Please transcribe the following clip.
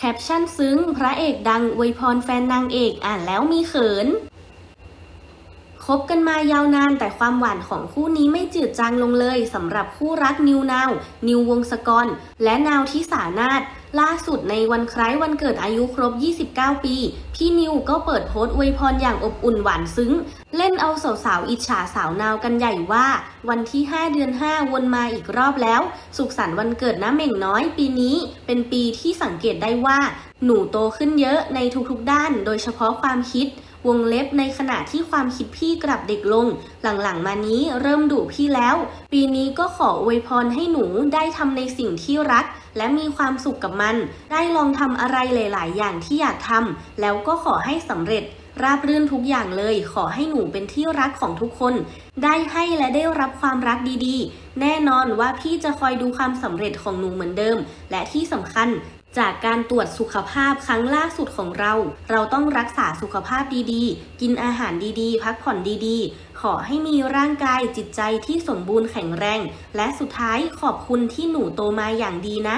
แคปชั่นซึ้ง พระเอกดังอวยพรแฟนนางเอกอ่านแล้วมีเขิน คบกันมายาวนานแต่ความหวานของคู่นี้ไม่จืดจางลงเลยสำหรับคู่รักนิวนาว นิววงศกร และนาวทิสานาถล่าสุดในวันคล้ายวันเกิดอายุครบ 29 ปี พี่นิวก็เปิดโพสต์อวยพรอย่างอบอุ่นหวานซึ้ง เล่นเอาสาวๆอิจฉาสาวนาวกันใหญ่ว่า วันที่ 5 เดือน 5 วนมาอีกรอบแล้ว สุขสันต์วันเกิดน้าเหม่งน้อยปีนี้ เป็นปีที่สังเกตได้ว่า หนูโตขึ้นเยอะในทุกๆด้าน โดยเฉพาะความคิด วงเล็บในขณะที่ความคิดพี่กลับเด็กลง หลังๆมานี้เริ่มดุพี่แล้ว ปีนี้ก็ขออวยพรให้หนูได้ทำในสิ่งที่รัก และมีความสุขกับมัน ได้ลองทำอะไรหลาย ๆ อย่างที่อยากทำแล้วก็ขอให้สำเร็จ ราบรื่นทุกอย่างเลย ขอให้หนูเป็นที่รักของทุกคน ได้ให้และได้รับความรักดีๆ แน่นอนว่าพี่จะคอยดูความสำเร็จของหนูเหมือนเดิม และที่สำคัญ จากการตรวจสุขภาพครั้งล่าสุดของเรา เราต้องรักษาสุขภาพดีๆ กินอาหารดีๆ พักผ่อนดีๆ ขอให้มีร่างกายจิตใจที่สมบูรณ์แข็งแรง และสุดท้ายขอบคุณที่หนูโตมาอย่างดีนะ